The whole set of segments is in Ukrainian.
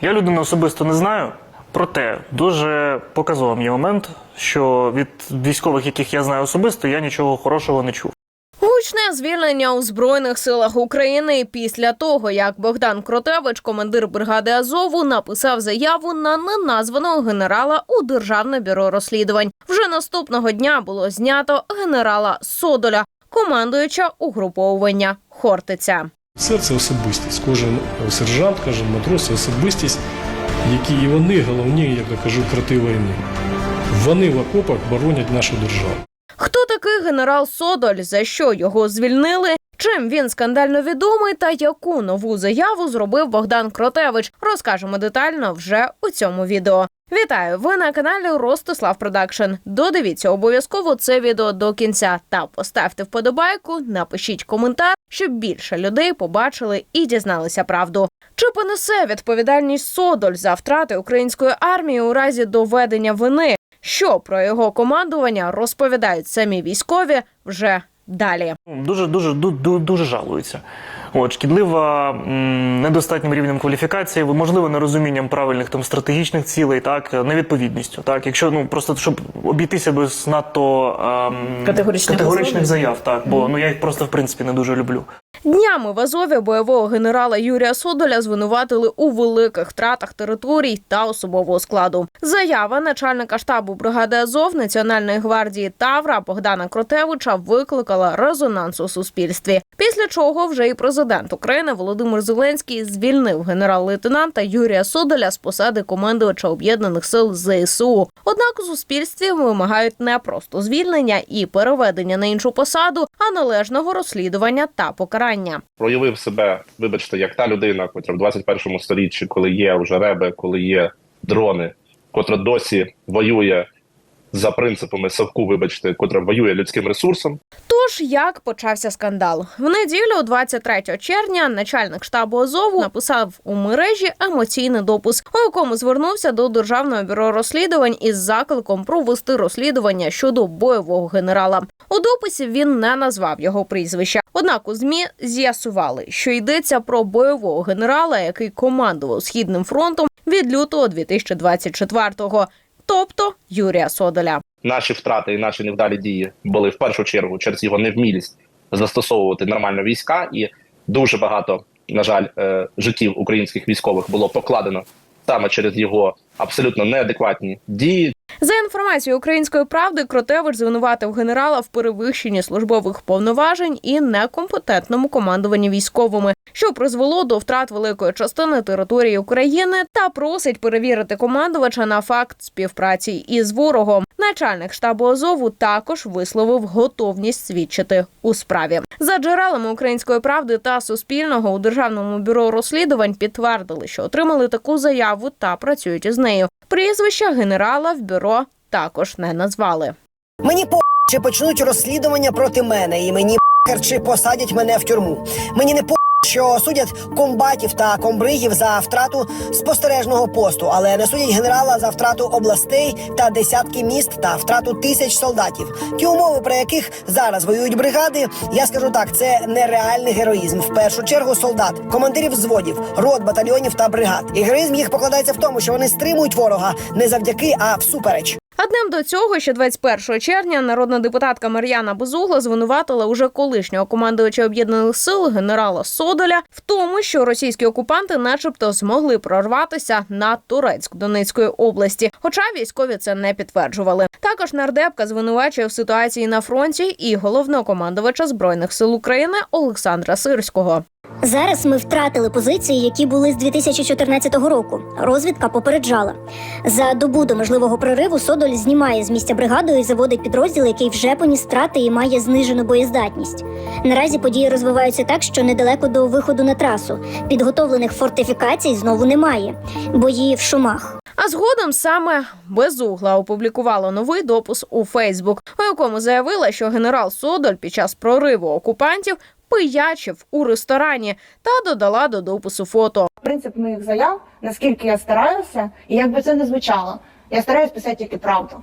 Я людину особисто не знаю, проте дуже показовим є момент, що від військових, яких я знаю особисто, я нічого хорошого не чув. Гучне звільнення у збройних силах України після того, як Богдан Кротевич, командир бригади Азову, написав заяву на неназваного генерала у державне бюро розслідувань. Вже наступного дня було знято генерала Содоля, командуюча угруповування Хортиця. Це це особистість. Кожен сержант, кожен матрос це особистість, які і вони головні, як я кажу, крати війни. Вони в окопах боронять нашу державу. Хто такий генерал Содоль? За що його звільнили? Чим він скандально відомий та яку нову заяву зробив Богдан Кротевич? Розкажемо детально вже у цьому відео. Вітаю! Ви на каналі Ростислав Продакшн. Додивіться обов'язково це відео до кінця та поставте вподобайку, напишіть коментар, щоб більше людей побачили і дізналися правду. Чи понесе відповідальність Содоль за втрати української армії у разі доведення вини? Що про його командування розповідають самі військові вже далі. Дуже дуже ду- ду- дуже жалуються. От шкідлива м, недостатнім рівнем кваліфікації, можливо, нерозумінням правильних там стратегічних цілей, так невідповідністю. Так, якщо ну просто щоб обійтися без надто ем, Категоричних категоричних заяв. так бо ну я їх просто в принципі не дуже люблю. Днями в Азові бойового генерала Юрія Содоля звинуватили у великих втратах територій та особового складу. Заява начальника штабу бригади Азов Національної гвардії Тавра Богдана Кротевича викликала резонанс у суспільстві. Після чого вже і президент України Володимир Зеленський звільнив генерал-лейтенанта Юрія Содоля з посади командувача об'єднаних сил ЗСУ. Однак у суспільстві вимагають не просто звільнення і переведення на іншу посаду, а належного розслідування та покарання. проявив себе, вибачте, як та людина, котра в 21 сторіччі, коли є вже реби, коли є дрони, котра досі воює за принципами совку, вибачте, котра воює людським ресурсом. Тож як почався скандал в неділю, 23 червня, начальник штабу Азову написав у мережі емоційний допис, у якому звернувся до державного бюро розслідувань із закликом провести розслідування щодо бойового генерала. У дописі він не назвав його прізвища. Однак у змі з'ясували, що йдеться про бойового генерала, який командував східним фронтом від лютого 2024-го, тобто Юрія Содоля. Наші втрати і наші невдалі дії були в першу чергу через його невмілість застосовувати нормально війська, і дуже багато, на жаль, е, життів українських військових було покладено саме через його абсолютно неадекватні дії, За інформацією української правди, Кротевич звинуватив генерала в перевищенні службових повноважень і некомпетентному командуванні військовими, що призвело до втрат великої частини території України та просить перевірити командувача на факт співпраці із ворогом. Начальник штабу Азову також висловив готовність свідчити у справі. За джерелами української правди та суспільного у державному бюро розслідувань підтвердили, що отримали таку заяву та працюють із нею. Прізвища генерала в бюро також не назвали. Мені по чи почнуть розслідування проти мене, і мені чи посадять мене в тюрму. Мені не по що судять комбатів та комбригів за втрату спостережного посту, але не судять генерала за втрату областей та десятки міст та втрату тисяч солдатів. Ті умови, при яких зараз воюють бригади, я скажу так, це нереальний героїзм. В першу чергу солдат, командирів взводів, рот, батальйонів та бригад. І героїзм їх покладається в тому, що вони стримують ворога не завдяки, а всупереч. А днем до цього, ще 21 червня, народна депутатка Мар'яна Безугла звинуватила уже колишнього командувача об'єднаних сил генерала Содоля в тому, що російські окупанти, начебто, змогли прорватися на Турецьк Донецької області. Хоча військові це не підтверджували. Також нардепка звинувачує в ситуації на фронті і головнокомандувача збройних сил України Олександра Сирського. Зараз ми втратили позиції, які були з 2014 року. Розвідка попереджала. За добу до можливого прориву Содоль знімає з місця бригаду і заводить підрозділ, який вже поніс втрати і має знижену боєздатність. Наразі події розвиваються так, що недалеко до виходу на трасу. Підготовлених фортифікацій знову немає. Бої в шумах. А згодом саме Безугла опублікувала новий допис у Фейсбук, у якому заявила, що генерал Содоль під час прориву окупантів пиячив у ресторані та додала до допису фото. принцип моїх заяв, наскільки я стараюся, і як би це не звучало, я стараюся писати тільки правду.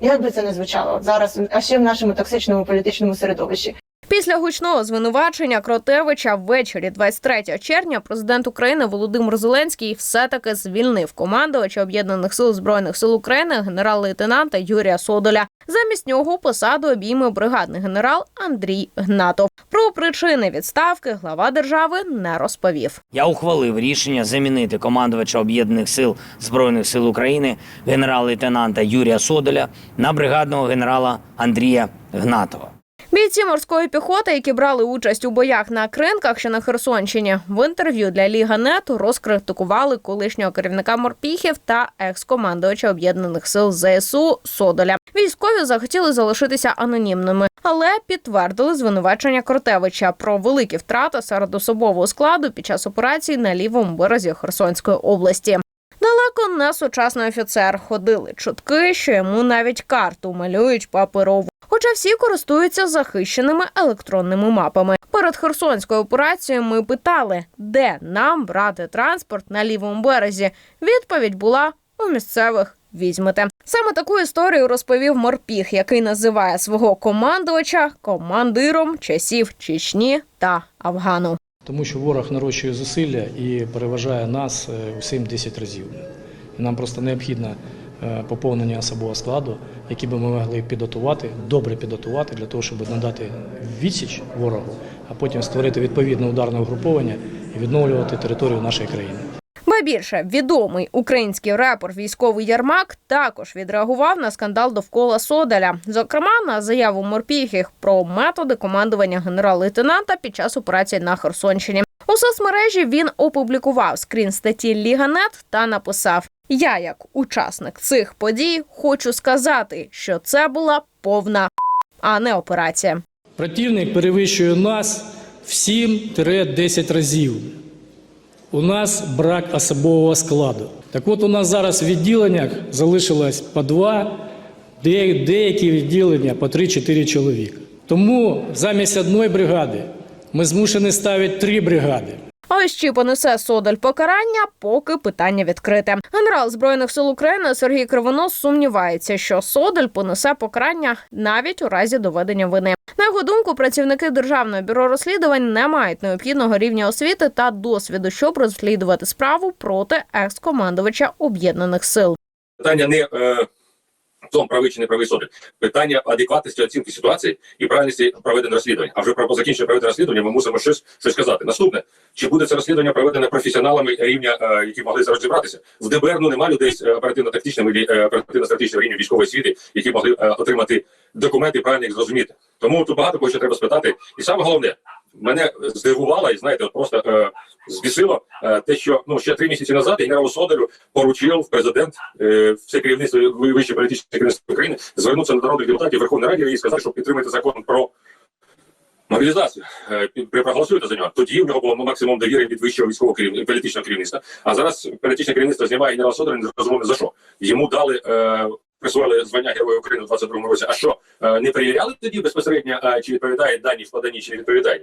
Як би це не звучало зараз, а ще в нашому токсичному політичному середовищі. Після гучного звинувачення Кротевича ввечері 23 червня президент України Володимир Зеленський все-таки звільнив командувача об'єднаних сил збройних сил України генерал-лейтенанта Юрія Содоля. Замість нього посаду обійме бригадний генерал Андрій Гнатов. Про причини відставки глава держави не розповів. Я ухвалив рішення замінити командувача об'єднаних сил збройних сил України генерал-лейтенанта Юрія Содоля на бригадного генерала Андрія Гнатова. Бійці морської піхоти, які брали участь у боях на кринках, що на Херсонщині, в інтерв'ю для Ліга Нету розкритикували колишнього керівника морпіхів та екс-командувача об'єднаних сил ЗСУ Содоля. Військові захотіли залишитися анонімними, але підтвердили звинувачення Кротевича про великі втрати серед особового складу під час операції на лівому березі Херсонської області. Далеко не сучасний офіцер. Ходили чутки, що йому навіть карту малюють паперову. Хоча всі користуються захищеними електронними мапами. Перед Херсонською операцією ми питали, де нам брати транспорт на лівому березі. Відповідь була у місцевих. Візьмете саме таку історію розповів морпіг, який називає свого командувача командиром часів Чечні та Афгану. Тому що ворог нарощує зусилля і переважає нас е, у 7-10 разів. Нам просто необхідно е, поповнення особового складу, який би ми могли підготувати, добре підготувати для того, щоб надати відсіч ворогу, а потім створити відповідне ударне угруповання і відновлювати територію нашої країни. Ба більше відомий український репер військовий Ярмак також відреагував на скандал довкола Содаля, зокрема на заяву морпіхів про методи командування генерал-лейтенанта під час операції на Херсонщині. У соцмережі він опублікував скрін статті Ліганет та написав: Я, як учасник цих подій, хочу сказати, що це була повна а не операція. Противник перевищує нас в 7-10 разів. У нас брак особового складу. Так от у нас зараз в відділеннях залишилось по два, деякі відділення по 3-4 чоловіка. Тому замість одної бригади ми змушені ставити три бригади. А ось чи понесе Содаль покарання, поки питання відкрите. Генерал збройних сил України Сергій Кривонос сумнівається, що Содаль понесе покарання навіть у разі доведення вини. На його думку, працівники державного бюро розслідувань не мають необхідного рівня освіти та досвіду, щоб розслідувати справу проти екс-командувача об'єднаних сил. питання не е, в тому правий чи не правий суди. Питання адекватності оцінки ситуації і правильності проведення розслідування. А вже про по закінченню проведення розслідування ми мусимо щось щось сказати. Наступне чи буде це розслідування проведене професіоналами рівня, е, які могли розібратися в ДБР? Ну немає людей з е, оперативно-тактичним і е, оперативно-стратегічним рівнем військової освіти, які могли отримати документи правильно їх зрозуміти. Тому тут багато кого ще треба спитати. І саме головне. Мене здивувало і знаєте, просто е, збісило е, те, що ну ще три місяці назад генералу Содорю поручив президент е, все керівництво ви- вище політичне керівництво України звернутися до народних депутатів Верховної Ради і сказати, що підтримуєте закон про мобілізацію. Е, проголосуєте за нього. Тоді в нього було максимум довіри від вищого військового керівництва політичного керівництва. А зараз політичне керівництво знімає генерала Содоря, не зрозуміло за що. Йому дали. Е, Присвоїли звання Героя України у 22-му році. А що е, не перевіряли тоді безпосередньо, е, чи відповідає дані в чи не відповідає?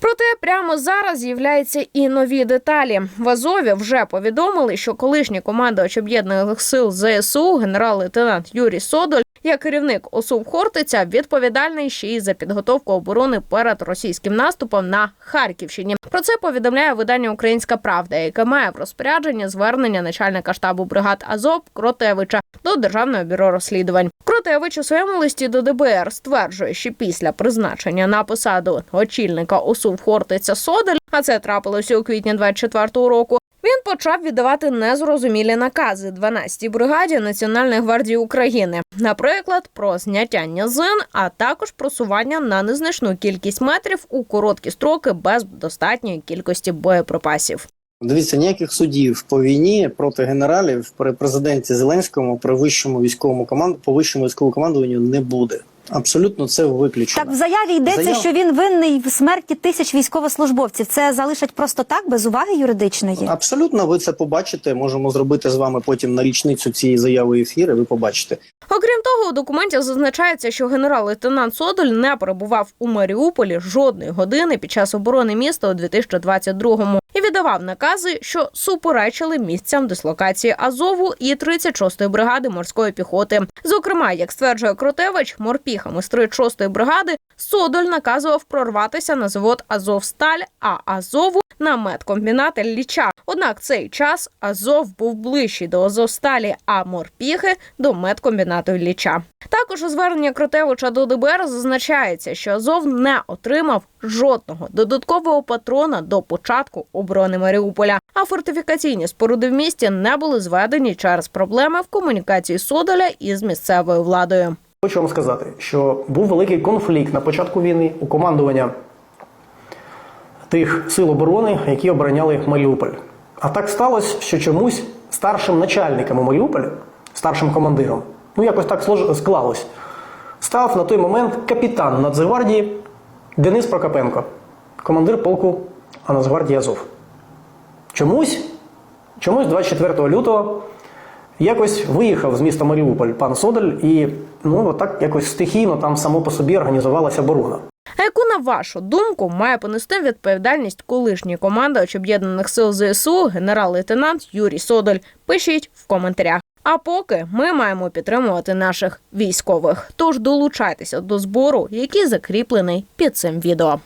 Проте прямо зараз з'являються і нові деталі. В Азові вже повідомили, що колишній командувач об'єднаних сил ЗСУ генерал-лейтенант Юрій Содоль, як керівник ОСУВ Хортиця, відповідальний ще й за підготовку оборони перед російським наступом на Харківщині. Про це повідомляє видання Українська Правда, яке має в розпорядженні звернення начальника штабу бригад Азов Кротевича до державного бюро розслідувань. Кротевич у своєму листі до ДБР стверджує, що після призначення на посаду очільника ОСУВ Хортиця Содель, а це трапилося у квітні 24-го року. Він почав віддавати незрозумілі накази 12-й бригаді Національної гвардії України, наприклад, про зняття низин, а також просування на незначну кількість метрів у короткі строки без достатньої кількості боєприпасів. Дивіться, ніяких судів по війні проти генералів при президенті Зеленському при вищому військовому команду по вищому військовому командуванню не буде. Абсолютно це виключено. Так в заяві йдеться, Заяв- що він винний в смерті тисяч військовослужбовців. Це залишать просто так, без уваги юридичної. Абсолютно, ви це побачите. Можемо зробити з вами потім на річницю цієї заяви ефір, і ви побачите. Окрім того, у документі зазначається, що генерал-лейтенант Содоль не перебував у Маріуполі жодної години під час оборони міста у 2022-му і віддавав накази, що суперечили місцям дислокації Азову і 36-ї бригади морської піхоти. Зокрема, як стверджує Кротевич, морпіг морпіхами з 36-ї бригади Содоль наказував прорватися на завод Азовсталь, а Азову на медкомбінат Ілліча. Однак цей час Азов був ближчий до Азовсталі, а морпіхи до медкомбінату Ілліча. Також у зверненні Кротевича до ДБР зазначається, що Азов не отримав жодного додаткового патрона до початку оборони Маріуполя, а фортифікаційні споруди в місті не були зведені через проблеми в комунікації Содоля із місцевою владою. Хочу вам сказати, що був великий конфлікт на початку війни у командування тих сил оборони, які обороняли Маріуполь. А так сталося, що чомусь старшим начальником у Маріуполі, старшим командиром, ну якось так склалось, став на той момент капітан Нацгвардії Денис Прокопенко, командир полку Нацгвардії Азов. Чомусь, чомусь 24 лютого якось виїхав з міста Маріуполь пан Содоль, і ну отак якось стихійно там само по собі організувалася оборона. А яку, на вашу думку, має понести відповідальність колишній командувач об'єднаних сил ЗСУ генерал-лейтенант Юрій Содоль? Пишіть в коментарях. А поки ми маємо підтримувати наших військових. Тож долучайтеся до збору, який закріплений під цим відео.